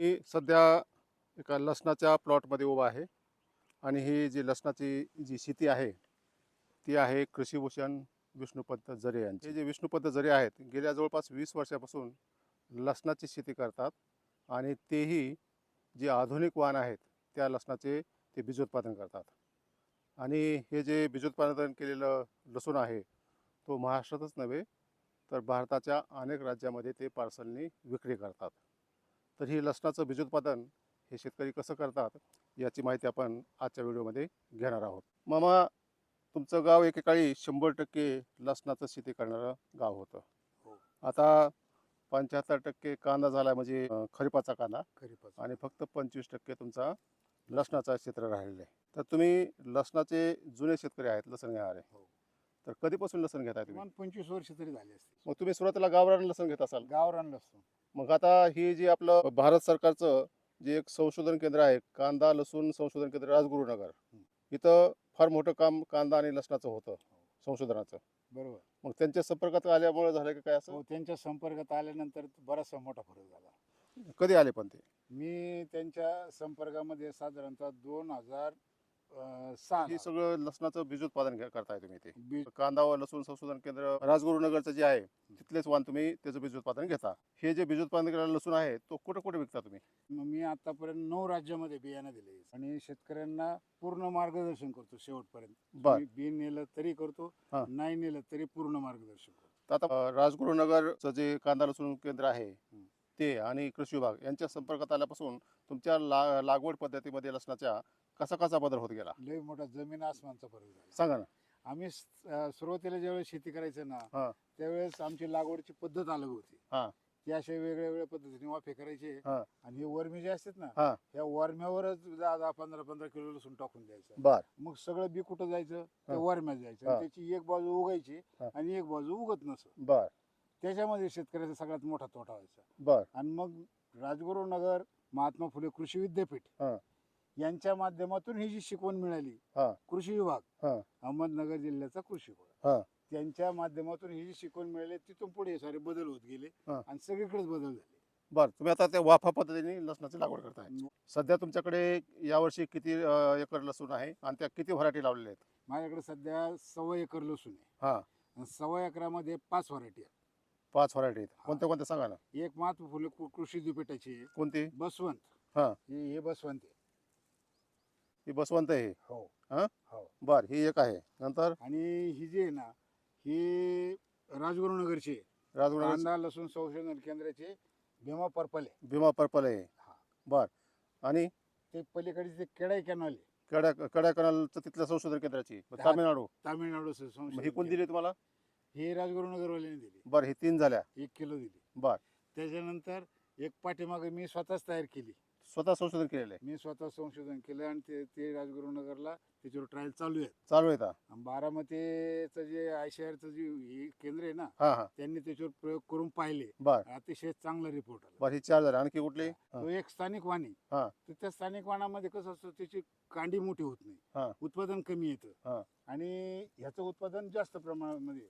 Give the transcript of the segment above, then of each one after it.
मी सध्या एका लसणाच्या प्लॉटमध्ये उभा आहे. आणि ही जी लसणाची जी शेती आहे ती आहे कृषीभूषण विष्णुपंत जरे यांची. हे जे विष्णुपंत जरे आहेत गेल्या जवळपास वीस वर्षापासून लसणाची शेती करतात आणि तेही जे आधुनिक वाहन आहेत त्या लसणाचे ते बीजोत्पादन करतात. आणि हे जे बीजोत्पादन केलेलं लसूण आहे तो महाराष्ट्रातच नव्हे तर भारताच्या अनेक राज्यामध्ये ते पार्सलनी विक्री करतात. तर ही लसणाचं बीजोत्पादन हे शेतकरी कसं करतात याची माहिती आपण आजच्या व्हिडिओमध्ये घेणार आहोत मामा तुमचं गाव एकेकाळी शंभर टक्के लसणाचं शेती करणारं गाव होतं हो. आता पंच्याहत्तर टक्के कांदा झाला म्हणजे खरीपाचा कांदा खरीपाचं. आणि फक्त पंचवीस टक्के तुमचा लसणाचा क्षेत्र राहिलेलं आहे तर तुम्ही लसणाचे जुने शेतकरी आहेत लसण घेणारे हो. तर कधीपासून लसण घेताय तुम्ही? किमान पंचवीस वर्ष तरी झाली असते मग तुम्ही सुरुवातीला गावरान लसण घेत असाल. गावरान लसूण. मग आता ही जी आपलं भारत सरकारचं जे एक संशोधन केंद्र आहे कांदा लसूण संशोधन केंद्र राजगुरुनगर. इथं फार मोठं काम कांदा आणि लसणाचं होतं संशोधनाचं. बरोबर. मग त्यांच्या संपर्कात आल्यामुळे झालं की काय असं? हो त्यांच्या संपर्कात आल्यानंतर बराचसा मोठा फरक झाला. कधी आले पण ते? मी त्यांच्या संपर्कामध्ये साधारणतः दोन हजार सहा हे सगळं लसणाचं बीजोत्पादन घ्या- करताय तुम्ही ते. बीज. कांदा व लसूण संशोधन केंद्र राजगुरुनगरचं जे आहे तिथलेच वाहन तुम्ही त्याचं बीजोत्पादन घेता. हे जे बीजोत्पादन केलेलं लसूण आहे तो कुठे कुठे विकता तुम्ही? मग मी आतापर्यंत नऊ राज्यामध्ये बियाणं दिले. आणि शेतकऱ्यांना पूर्ण मार्गदर्शन करतो शेवटपर्यंत. बर. बी नेलं तरी करतो हा. नाही नेलं तरी पूर्ण मार्गदर्शन करतो. तर आता अं, राजगुरुनगरचं जे कांदा लसूण केंद्र आहे. ते आणि कृषी विभाग यांच्या संपर्कात आल्यापासून तुमच्या ला लागवड पद्धतीमध्ये लसणाच्या कसा कसा बदल होत गेला लय मोठा जमीन आसमानचा फरक झाला सांगा ना आम्ही स- अं, सुरुवातीला ज्यावेळेस शेती करायचं हा. ना त्यावेळेस आमची लागवडची पद्धत अलग होती हा. ती अशा वेगळ्या वेगळ्या पद्धतीने वाफे करायचे हा. आणि हे वर्मी जे असतात ना हा. या वर्म्यावरच दहा दहा पंधरा पंधरा किलो लसूण टाकून द्यायचं बर मग सगळं बी कुठं जायचं त्या हा. वर्म्यात जायचं हा. आणि त्याची एक बाजू उगायची हा. आणि एक बाजू उगत नसत बर त्याच्यामध्ये शेतकऱ्याचा सगळ्यात मोठा तोटा व्हायचा बर आणि मग राजगुरुनगर महात्मा फुले कृषी विद्यापीठ हा. यांच्या माध्यमातून ही जी शिकवण मिळाली हा. कृषी विभाग हा. अहमदनगर जिल्ह्याचा कृषी हा. विभाग त्यांच्या माध्यमातून ही जी शिकवण मिळाली तिथून पुढे सारे बदल होत गेले हा. आणि सगळीकडेच बदल झाले. बर तुम्ही आता त्या वाफा पद्धतीने लसणाची लागवड करताय. सध्या तुमच्याकडे यावर्षी किती अं, एकर लसूण आहे आणि त्या किती व्हरायटी लावलेल्या आहेत? माझ्याकडे सध्या सव्वा एकर लसूण आहे. हा. आणि सव्वा एकरामध्ये पाच व्हरायटी आहेत. पाच व्हरायटी आहेत. कोणत्या कोणत्या सांगा ना. एक महात्मा फुले कृ- कृषी आहे. कोणती? बसवंत. हा. हे हे बसवंत आहे. ही बसवंत आहे. हो. हा? हो. बर ही एक आहे. नंतर? आणि ही जी आहे ना ही राजगुरुनगरची आहे. राजगुरू कांदा लसूण संशोधन केंद्राचे भीमा पर्पल आहे. भीमा पर्पल आहे. हा. बर. आणि? ते पलीकडे ते केडाई कॅनॉल आहे. कड्या कड्या कनालचं तिथलं संशोधन केंद्राची. हा. तामिळनाडू. तामिळनाडू मग ही कोण दिली तुम्हाला. हे राजगुरुनगरवाल्याने दिली. बर ही तीन झाल्या. एक किलो दिली. बर. त्याच्यानंतर एक पाठीमागे मी स्वतःच तयार केली. स्वतः संशोधन केलेलं आहे? मी स्वतः संशोधन केलं आणि ते ते राजगुरुनगरला त्याच्यावर ट्रायल चालू आहे चालू आहे का आणि बारामतीचं जे आय सी आरचं जे हे केंद्र आहे ना हा हा. त्यांनी त्याच्यावर प्रयोग करून पाहिले. बर. अतिशय चांगला रिपोर्ट आला. बर ही चार झाल्या आणखी कुठली? हा. तो एक स्थानिक वाणी. हा. तर त्या स्थानिक वाणामध्ये कसं असतं त्याची कांडी मोठी होत हा. नाही उत्पादन कमी हा. येतं आणि ह्याचं उत्पादन जास्त प्रमाणामध्ये.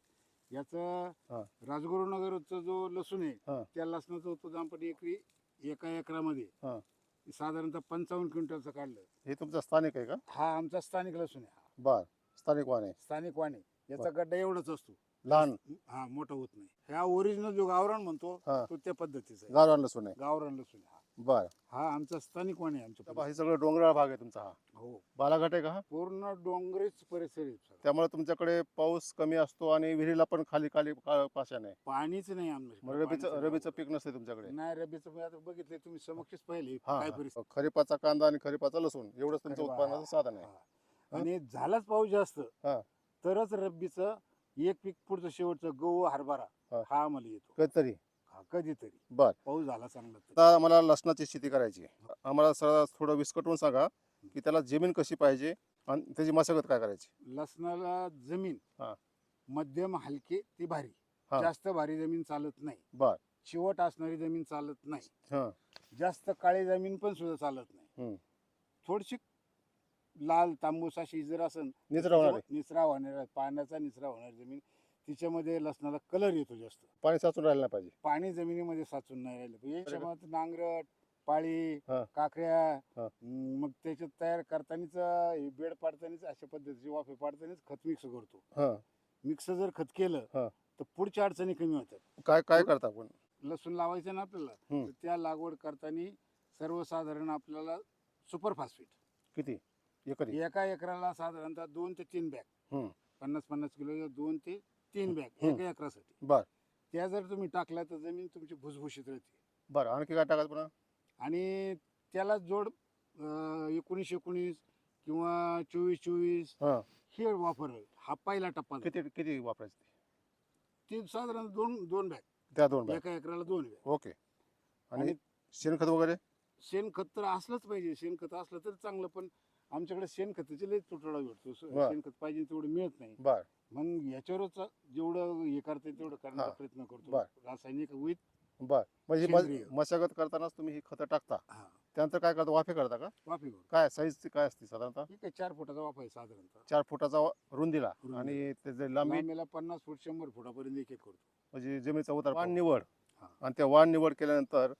याचं हा. राजगुरुनगरचा जो लसूण आहे. त्या लसणाचं उत्पादन आपण एकरी एका एकरामध्ये. हा. साधारणतः पंचावन्न क्विंटलचं काढलं. हे तुमचं स्थानिक आहे का? हा आमचा स्थानिक लसूण आहे. बर. स्थानिक वाण आहे. स्थानिक वाणी याचा गड्डा एवढाच असतो. लहान. हा मोठा होत नाही. ह्या ओरिजिनल जो गावरान म्हणतो हा. तो त्या पद्धतीचा आहे. गावरान लसूण आहे. गावरान लसूण हा. बर. हा आमचा स्थानिक वाणी आहे आमच्या हे सगळं डोंगराळ भाग आहे तुमचा हा. हो. बालाघाट आहे का हा? पूर्ण डोंगरीच परिसर आहे. त्यामुळे तुमच्याकडे पाऊस कमी असतो आणि विहिरीला पण खाली खाली का- पाषाण आहे. पाणीच नाही मग आमच्या रबीचं रबीचं पीक नसते तुमच्याकडे? नाही रबीचं मी आता बघितले तुम्ही समक्षच पाहिले हा काय हा. परिस्थिती. खरीपाचा कांदा आणि खरीपाचा लसूण एवढंच तुमचं खरीप, उत्पादनाचं साधन आहे. हा. आणि झालाच पाऊस जास्त हा. तरच रब्बीचं एक पीक पुढचं शेवटचं गहू हरभरा हा. आम्हाला येतो कधीतरी हा, कधीतरी बर पाऊस झाला चांगला तर. आता आम्हाला लसणाची शेती करायची आहे. आम्हाला सरळ थोडं विस्कटून सांगा की त्याला जमीन कशी पाहिजे आणि त्याची मशागत काय करायची लसणाला जमीन हा. मध्यम हलकी ती भारी हा. जास्त भारी जमीन चालत नाही बर चिवट असणारी जमीन चालत नाही हा जास्त काळी जमीन पण सुद्धा चालत नाही. थोडीशी लाल तांबूस अशी जर असेल निचरा होणार आहे. निचरा होणार पाण्याचा निचरा होणार जमीन तिच्यामध्ये लसणाला कलर येतो जास्त पाणी साचून राहिलं नाही पाहिजे पाणी जमिनीमध्ये साचून नाही राहिलं पाहिजे. याच्यामध्ये नांगरट पाळी हा. हा. हम्म, मग त्याच्यात तयार करतानाच हे बेड पाडतानाच अशा पद्धतीची वाफे पाडतानाच खत मिक्स करतो हा मिक्स जर खत केलं हा. तर पुढच्या अडचणी कमी होतात काय काय करता आपण लसूण लावायचं ना आपल्याला हम्म. तर त्या लागवड करताना सर्वसाधारण आपल्याला सुपर फास्फेट किती एकरी. एका एकराला साधारणतः दोन ते तीन बॅग. हम्म. पन्नास पन्नास किलो दोन ते तीन बॅग हम्म. एका एकरासाठी. बर. त्या जर तुम्ही टाकल्या तर जमीन तुमची भुसभुशीत राहते. बरं आणखी काय टाकायचं पुन्हा? आणि त्याला जोड अं, एकोणीस एकोणीस किंवा चोवीस चोवीस हा. हे वापर हा पहिला टप्पा. किती किती वापरायचं ते? ते साधारण दोन दोन बॅग. त्या दोन बॅग. एका एकराला दोन बॅग. ओके. आणि आणि शेणखत वगैरे? शेणखत तर असलंच पाहिजे. शेणखत असलं तर चांगलं पण आमच्याकडे शेणखताचे लई तुटवडा भेटतो स- बर. शेणखत पाहिजे तेवढं मिळत नाही बर मग याच्यावरच जेवढं हे करता येईल तेवढं करण्याचा हा. प्रयत्न करतो बर. रासायनिक विथ बर म्हणजे सेंद्रिय. मशागत करतानाच तुम्ही ही खतं टाकता हा त्यानंतर काय करता वाफे करता का वाफेवर काय साईज काय असते साधारणतः चार फुटाचा वाफ आहे साधारणतः चार फुटाचा वा- रुंदीला. आणि त्याचे लांबी लांबीला पन्नास फूट शंभर फुटापर्यंत एक एक करतो म्हणजे जमिनीचा उतार वाण निवड हा. आणि त्या वाण निवड केल्यानंतर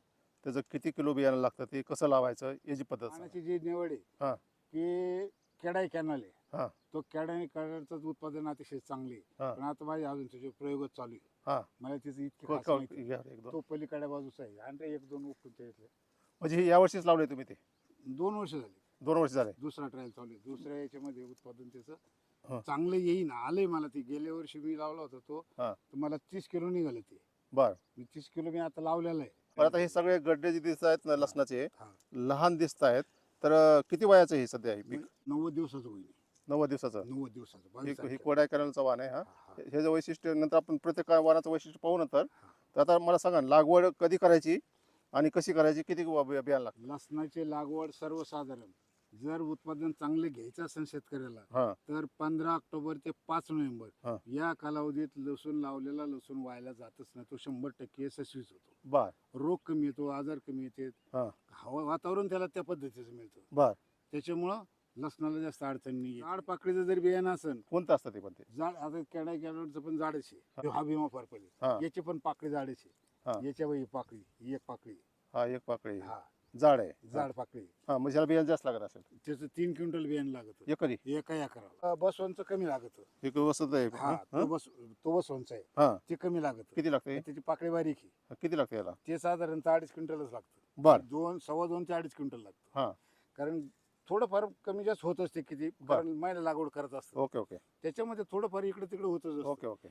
त्याचं किती किलो बियाणं लागतं ते कसं लावायचं याची पद्धत सांगा. पाण्याची जी निवड हा. आहे की केडाई कॅनल हा. आहे तो केडाई कॅनलचं उत्पादन अतिशय चांगले हा. पण आता माझे अजून त्याचे प्रयोगच चालू हा. आहे मला त्याची इतकी क- खास क- माहिती नाही. घ्या एक दोन तो पलीकडे बाजूचा आहे. आणि ते एक दोन उपटून त्याच्यातले म्हणजे हे यावर्षीच लावले तुम्ही ते? दोन वर्ष झाली. दोन वर्ष झाले. दुसरा ट्रायल चालू आहे. दुसऱ्या याच्यामध्ये उत्पादन हा. त्याचं चांगलं येईन. आलंय मला ते. गेल्या वर्षी मी लावला होता तो. हा. तर मला तीस किलो निघालं ते. बर. मी तीस किलो मी आता लावलेलं आहे. पण आता हे सगळे गड्डे जे दिसत आहेत ना लसणाचे हा. लहान दिसत आहेत. तर किती वयाचं आहे हे सध्या हे पीक? नव्वद दिवसाचं होईल नव्वद दिवसाचं? नव्वद दिवसाचं ही बावीस ही तारखेला. कॅनलचं वाण आहे हा? हा, जे वैशिष्ट्य नंतर आपण प्रत्येक वाणाचं वैशिष्ट्य पाहू नंतर. तर आता मला सांगा लागवड कधी करायची आणि कशी करायची? किती व- बियाणं लागतं? लसणाची लागवड सर्वसाधारण. जर उत्पादन चांगले घ्यायचं असेल शेतकऱ्याला हा. तर पंधरा ऑक्टोबर ते पाच हा. नोव्हेंबर या कालावधीत लसूण लावलेला लसूण व्हायला जातच नाही. तो शंभर टक्के यशस्वीच होतो. बर. रोग कमी येतो आजार कमी येते. हा. हवा वातावरण त्याला त्या पद्धतीचं मिळतं. बर. त्याच्यामुळं लसणाला जास्त अडचण नाही झाड पाकळीचं जर बियाणं असेल कोणतं असतं ते पण ते? झाड आता कॅडा कॅडचं पण झाडच आहे हा. भीमा पर्पल हा. याची पण पाकळी झाडच हा. आहे याच्या ही पाकळी ही एक पाकळी. हा एक पाकळी. हा. झाड आहे. झाड पाकळी. हा म्हणजे ह्याला बियाणं जास्त लागत असेल. त्याचं तीन क्विंटल बियाणं लागत. एकरी एका एकराला. बसवंच कमी लागत. एक वस्तू आहे. हा हा? तो बस तो बसवंच आहे. हा. ते कमी लागत. किती लागते त्याची पाकळी बारीक आहे. किती लागते याला ते साधारणतः अडीच क्विंटलच लागतं. बर. दोन सव्वा दोन ते अडीच क्विंटल लागतं. हा. कारण थोडंफार कमी जास्त होत असते किती? कारण महिला लागवड करत असतात. Okay okay. त्याच्यामध्ये थोडंफार इकडे तिकडे होतच असतं. Okay okay.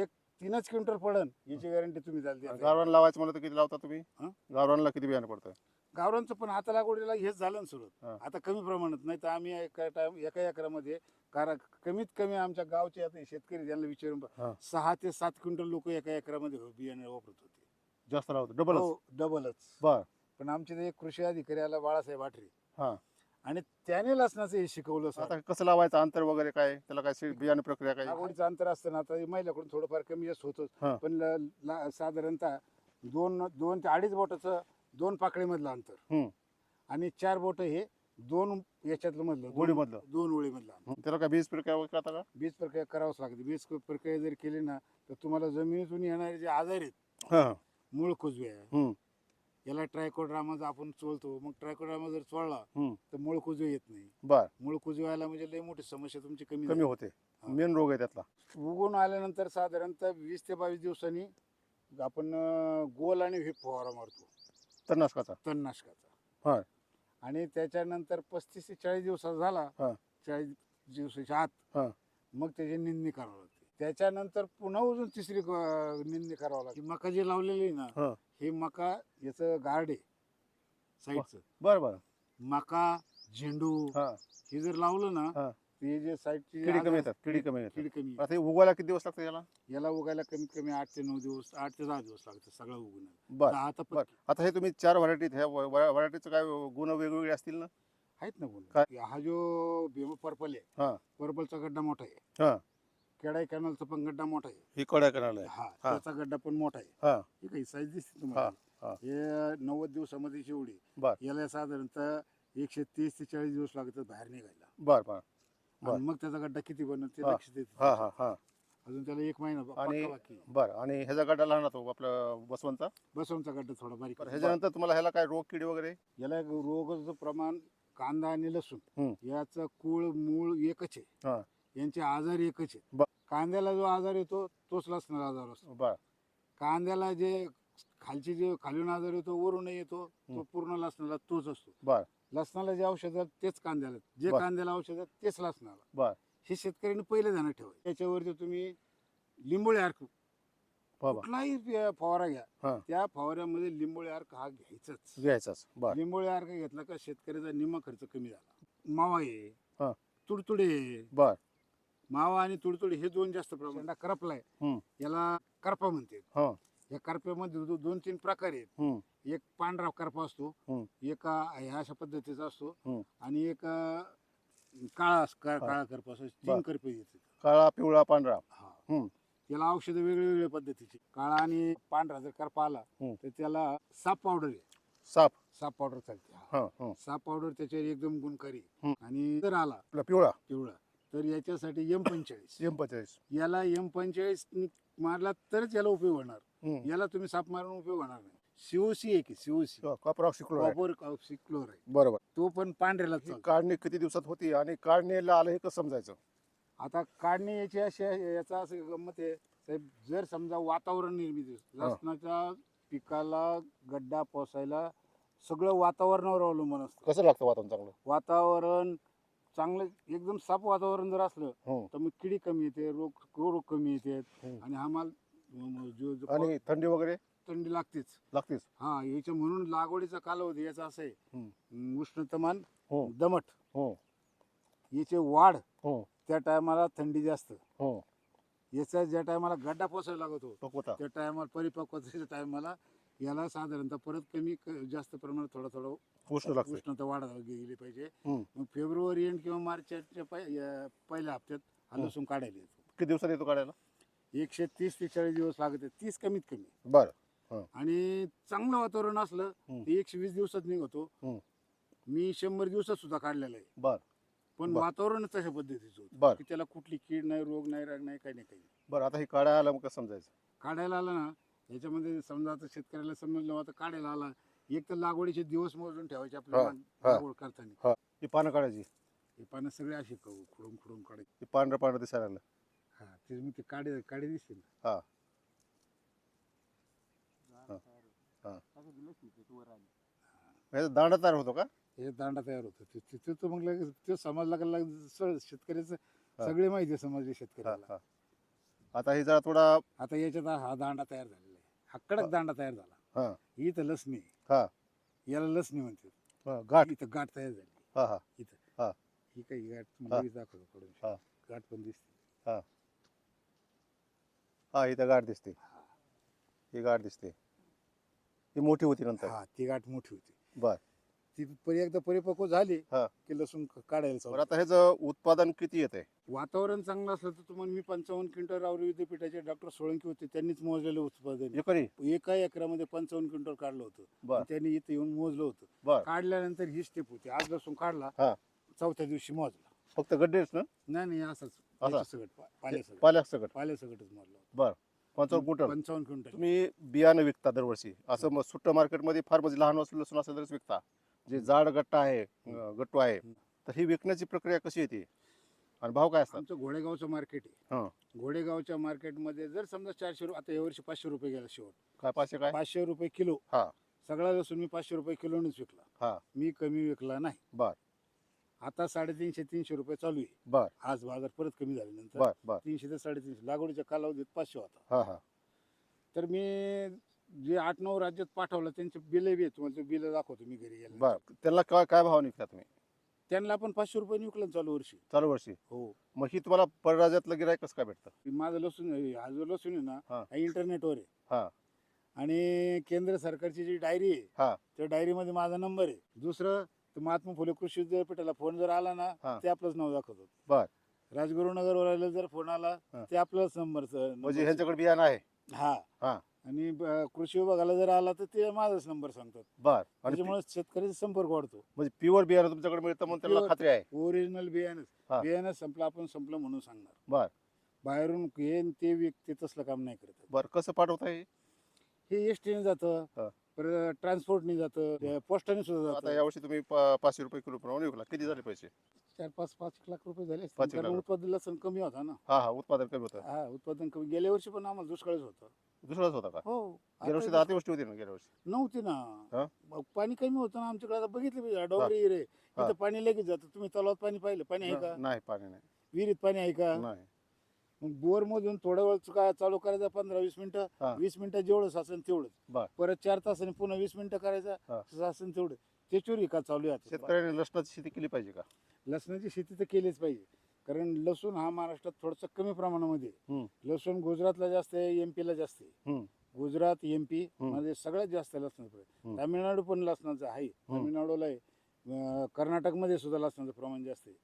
एक तीनच क्विंटल पडन याची गॅरंटी तुम्ही द्याल. गावरान लावायचं म्हणलं तर किती लावता तुम्ही? हा? किती बियाणं पडतं? गावरांचं पण आता लागवडीला हेच झालं ना सुरू. हा. आता कमी प्रमाणात नाही तर आम्ही एका टाइम एका एकरामध्ये कारण कमीत कमी आमच्या गावचे आता शेतकरी त्यांना विचारून हा. सहा ते सात क्विंटल लोक एका एकरामध्ये बियाणे वापरत होते. जास्त लावतो. डबल हो डबलच. बर. पण आमचे ते एक कृषी अधिकारी आला बाळासाहेब आठरे. हा. आणि त्याने लसणाचं हे शिकवलं सर. आता कसं लावायचं? अंतर वगैरे काय? त्याला काय सी- बियाणे प्रक्रिया काय? लागवडीचं अंतर असताना आता महिलाकडून थोडंफार कमी जास्त होतच हा. पण ल- ला- साधारणतः दोन दोन ते अडीच बोटाचं दोन पाकळीमधलं अंतर. हम्म. आणि चार बोट हे दोन याच्यातलं मधलं दोन- गोडीमधलं दोन ओळीमधलं अंतर त्याला काय बीज प्रक्रिया वगैरे करता का? बीज प्रक्रिया करावंच लागते. बीज प्रक्रिया जर केली ना तर तुम्हाला जमिनीतून येणारे जे आजार आहेत हा. मूळ कुजव्या हम्म. याला ट्रायकोड्रामा आपण चोळतो मग ट्रायकोड्रामा जर चोळला हम्म. तर मूळ कुजवे येत नाही. बर. मूळ कुजव्याला म्हणजे लई मोठी समस्या तुमची कमी कमी झाली. होते. मेन रोग आहे त्यातला. उगवून आल्यानंतर साधारणतः वीस ते बावीस दिवसांनी आपण अं, गोल आणि व्हीप फवारा मारतो. तणनाशकाचा तणनाशकाचा हा. आणि त्याच्यानंतर पस्तीस ते चाळीस दिवसाचा झाला हा. चाळीस दिवसाच्या आत हा. मग त्याची निंदणी करावं लागते त्याच्यानंतर पुन्हा अजून तिसरी निंदणी करावं लागते मका जे लावलेली आहे ना हा. हे मका याचं गार्ड आहे साईडचं बर बर मका झेंडू हा हे जर लावलं ना हा. ते जे साईडची किडी कमी येतात किडी कमी येतात. किडी कमी आता हे उगवायला किती दिवस लागतात याला? याला उगायला कमीत कमी आठ ते नऊ दिवस आठ ते दहा दिवस लागतात सगळं उगून बर बर. आता हे तुम्ही चार व्हरायटीत ह्या व्हरायटीचं काय गुण वेगवेगळे असतील ना? आहेत ना गुण? हा जो भीम पर्पल आहे हा. पर्पलचा गड्डा मोठा आहे. हा. केडाई कॅनलचा पण गड्डा मोठा आहे. ही कड्या करायला आहे. हा हा. त्याचा गड्डा पण मोठा आहे. हा. ही काही साईज दिसते हा तुम्हाला? हा हे. नव्वद दिवसामध्ये शेवडी याला साधारणतः एकशे तीस ते चाळीस दिवस लागतात बाहेर निघायला. बर बर. आणि मग त्याचा गड्डा किती बनत ते. लक्षात येत हा हा हा अजून त्याला एक महिना ब- आणि- पक्का बाकी आहे. बरं आणि ह्याचा गड्डा लहान होतो आपला बसवंतचा बसवूनचा गड्डा थोडा बारीक बरं आहे. ह्याच्यानंतर तुम्हाला ह्याला काय रोग किडी वगैरे याला एक रोगाचं प्रमाण कांदा आणि लसूण हम्म. याचं कुळ मूळ एकच हा. आहे यांचे आजार एकच बर. कांद्याला जो आजार येतो तोच लसणाला आजार असतो बरं कांद्याला जे खालची जे खालून आजार येतो वरून येतो तो हम्म. पूर्ण लसणाला तोच असतो बर. लसणाला जे औषध तेच कांद्याला जे बर. कांद्याला औषध तेच लसणाला. बर. हे शेतकऱ्यांनी पहिले ध्यानात ठेवायचे. त्याच्यावरती तुम्ही लिंबोळी अर्क. बाबा. कुठलाही फवारा हा. घ्या त्या फवाऱ्यामध्ये लिंबोळी अर्क हा घ्यायचाच. घ्यायचाच. बरं. लिंबोळी अर्क घेतला का शेतकऱ्याचा निम्मा खर्च कमी झाला. मावा आहे हा. तुडतुडे आहे. बर. मावा आणि तुडतुडे हे दोन जास्त प्रमाणात. करपलाय. हम्म. याला करपा म्हणते हा. या करप्यामध्ये दो- दोन तीन प्रकार आहेत हम्म. एक पांढरा करपा असतो हम्म. एक अं, ह्या अशा पद्धतीचा असतो हम्म. आणि एक अं, काळा अस- का-. काळा करपा असतो बर. तीन करपे येतात काळा पिवळा पांढरा हा हम्म. त्याला औषधं वेगळ्या वेगळ्या पद्धतीची काळा आणि पांढरा जर करपा आला हम्म. तर त्याला साप पावडर आहे साप साप पावडर चालते हा. हा हा साप पावडर त्याच्यावर एकदम गुणकारी हम्म. आणि जर आला आपला पिवळा पिवळा तर याच्यासाठी एम पंचेचाळीस एम पंचेचाळीस याला एम पंचेचाळीस मारला तरच याला उपयोग होणार हम्म. याला तुम्ही साप मारून उपयोग होणार नाही. सीओसी आहे की COC copper oxychloride copper oxychlor आहे बरोबर. तो पण पांढऱ्याला ही चालतो. काढणी किती दिवसात होती आणि काढणीला आलं हे कसं समजायचं? आता काढणे याची अशी आहे- याचा असं गंमत आहे. साहेब जर समजा वातावरण निर्मिती. लसणाच्या पिकाला गड्डा पोसायला सगळं वातावरणावर अवलंबून असतं. कसं लागतं वातावरण चांगलं? वातावरण चांगलं एकदम साफ वातावरण जर असलं हम्म. तर मग किडी कमी येते रोग रोग कमी येते हम्म. आणि हा माल म- म- जो जो आणि थंडी वगैरे? थंडी लागतेच. लागतेच. हा याच्या म्हणून लागवडीचा कालावधी याचा असं आहे. हम्म. उष्णतामान हो. दमट. हो. याचे वाढ हो. त्या टायमाला थंडी जास्त. हो. याचा ज्या टायमाला गड्डा पोसायला लागतो पकवता त्या टायमाला परिपक्वतेच्या टायमाला याला साधारणतः परत कमी क- जास्त प्रमाणात थोडं थोडं उष्ण लागते. उष्णता वाढ गेली पाहिजे. हम्म. मग फेब्रुवारी एंड किंवा मार्चच्या पहि- या पहिल्या हप्त्यात हा हम्म. लसूण काढायला येतो. किती दिवसात येतो काढायला? एकशे तीस ते चाळीस दिवस लागत आहेत. तीस कमीत कमी. बरं. आणि चांगलं वातावरण असलं हम्म. तर एकशे वीस दिवसात निघतो. हम्म. मी शंभर दिवसात सुद्धा काढलेलं आहे. बर. पण बर. वातावरणच तशा पद्धतीचं होतं बर. की त्याला कुठली कीड नाही रोग नाही राग नाही काही नाही काही नाही. बरं आता हे काढायला आलं मग कसं समजायचं? काढायला आला ना याच्यामध्ये समजा आता शेतकऱ्याला समजलं आता काढायला आला. एक तर लागवडीचे दिवस मोजून ठेवायचे हा, आपल्याला हा. लागवड करताना. ही. पानं काढायची? हे पानं सगळे असे क- खुडून खुडून काढायचे. पांढरं पांढरं दिसायला लागलं. हा ते मग ते काढे काढे दिसते ना हा. हा. हा. याचा दांडा तयार होतो का? हे दांडा तयार होतो. ते- ते- ते तर मग लगेच ते समजला स- शेतकऱ्याचं हा. सगळी माहिती समजली हा, शेतकऱ्याला. हा. आता हे जरा थोडा आता याच्यात हा दांडा तयार झालेला आहे. हा कडक हा. दांडा तयार झाला. हा. ही तर लसणी हा. याला लसणी म्हणते हा, गाठ इथं गाठ तयार झाली. हा हा. ही. काही गाठ हा. मला दाखवतो हा. थोडं गाठ पण दिसते. हा. इथं गाठ दिसते. ही गाठ दिसते. ही मोठी होती नंतर. हा ती गाठ मोठी होती. बर. ती परि एकदा परिपक्व झाली हा. की लसूण क- काढायला चालू. बरं आता ह्याचं उत्पादन किती येते वातावरण चांगलं असलं तर तुम्हाला मी पंचावन्न क्विंटल रावरी विद्यापीठाचे डॉक्टर सोळंकी होते त्यांनीच मोजलेलं उत्पादन. एकरी? एका एकरामध्ये पंचावन्न क्विंटल काढलं होतं. बर. त्यांनी इथं येऊन मोजलं होतं. बर. काढल्यानंतर ही स्टेप होती. आज लसूण काढला हा. चौथ्या दिवशी मोजला. फक्त गड्डेच ना? नाही नाही असंच. असा? पा- पाल्या सगट पाल्या सगळं? पाल्या सगटच मोजलं होतं. बर. पंचावन्न क्विंटल. पंचावन्न क्विंटल. तुम्ही बियाणं विकता दरवर्षी. असं मग सुट्ट मार्केटमध्ये फार म्हणजे लहान वस्तू लसूण असेल तरच विकता. जे जाड गट्टा आहे अं, गट्टू आहे. तर ही विकण्याची प्रक्रिया कशी येते आणि भाव काय असतात? आमचं घोडेगावचं मार्केट हा. आहे घोडेगावच्या मार्केटमध्ये जर समजा चारशे रुपये आता यावर्षी पाचशे रुपये गेला शेवट. काय पाचशे काय? पाचशे रुपये किलो. हा. सगळा लसूण मी पाचशे रुपये किलोनेच विकला. हा. मी कमी विकला नाही. बर. आता साडेतीनशे तीनशे रुपये चालू आहे. बर. आज बाजार परत कमी झाल्यानंतर बर बर. तीनशे ते साडेतीनशे. लागवडीच्या कालावधीत पाचशे होता. हा हा. तर मी जे आठ नऊ राज्यात पाठवलं त्यांचे बिल बी आहेत. तुम्हाला ते बिल दाखवतो मी घरी गेला बर. त्याला काय काय भाव विकता तुम्ही? त्यांना आपण पाचशे रुपये विकलं ना चालू वर्षी. चालू वर्षी? हो. मग ही तुम्हाला परराज्यातलं गिरायक कसं काय भेटतं? माझं लसूण हा जो लसूण आहे ना हा. हा इंटरनेटवर हा. आहे आणि केंद्र सरकारची जी डायरी हा. आहे त्या डायरीमध्ये माझा नंबर आहे. दुसरं तर महात्मा फुले कृषी विद्यापीठाला फोन जर आला ना हा. ते आपलंच नाव दाखवतो बर. राजगुरुनगरवाल्याला जर फोन आला हा. ते आपलाच नंबर म्हणजे ह्यांच्याकडे बियाणं आहे हा हा. आणि ब- कृषी विभागाला जर आला तर ते माझाच नंबर सांगतात बर आणि त्याच्यामुळे शेतकऱ्याचा संपर्क वाढतो म्हणजे प्युअर बियाणं तुमच्याकडे मिळतं म्हणून त्याला Pure. खात्री आहे ओरिजिनल बियाणं हा. बियाणं संपलं आपण संपलं म्हणून सांगणार बाहेरून हे न ते व्यक्ती तसलं काम नाही करत बरं कसं पाठवता हे हे एस टीने जातं हा. परत ट्रान्सपोर्टने जातं ते पोस्टाने सुद्धा आता जातं. यावर्षी तुम्ही पा- पाचशे रुपये किलो प्रमाणे विकला किती झाले पैसे? चार पाच पाच लाख रुपये झाले असतील. पाच कारण उत्पादन लसण कमी होता ना. हा हा उत्पादन कमी होतं. हा उत्पादन कमी. गेल्या वर्षी पण आम्हाला दुष्काळच होतं. दुसराच होता का? हो. गेल्या वर्षी तर आता अतिवृष्टी होती ना गेल्या वर्षी? नव्हती हा? ना मग पाणी कमी होतं ना आमच्याकडे आता बघितलं पाहिजे डोंगरी रे हा. इथं पाणी लगेच जातं. तुम्ही तलावात पाणी पाहिलं? पाणी आहे का? नाही पाणी नाही. विहिरीत पाणी आहे का? नाही. मग बोर मधून थोड्या वेळ काय चालू करायचं पंधरा वीस मिनिटं. वीस मिनिटं जेवढं सासन तेवढं बर. परत चार तासांनी पुन्हा वीस मिनिटं हा. करायचं सासन तेवढं त्याच्यावर का चालू आहे आता. शेतकऱ्यांनी लसणाची शेती केली पाहिजे का लसणाची शेती तर केलीच पाहिजे कारण लसूण हा महाराष्ट्रात थोडंसं कमी प्रमाणामध्ये आहे. हम्म. लसूण गुजरातला जास्त आहे एम ला जास्त आहे हम्म. गुजरात एम पी हम्म. मध्ये सगळ्यात जास्त लसणाचं हम्म. प्रमाण तामिळनाडू पण लसणाचं आहे तामिळनाडूला आहे अं, कर्नाटकमध्ये सुद्धा लसणाचं प्रमाण जास्त आहे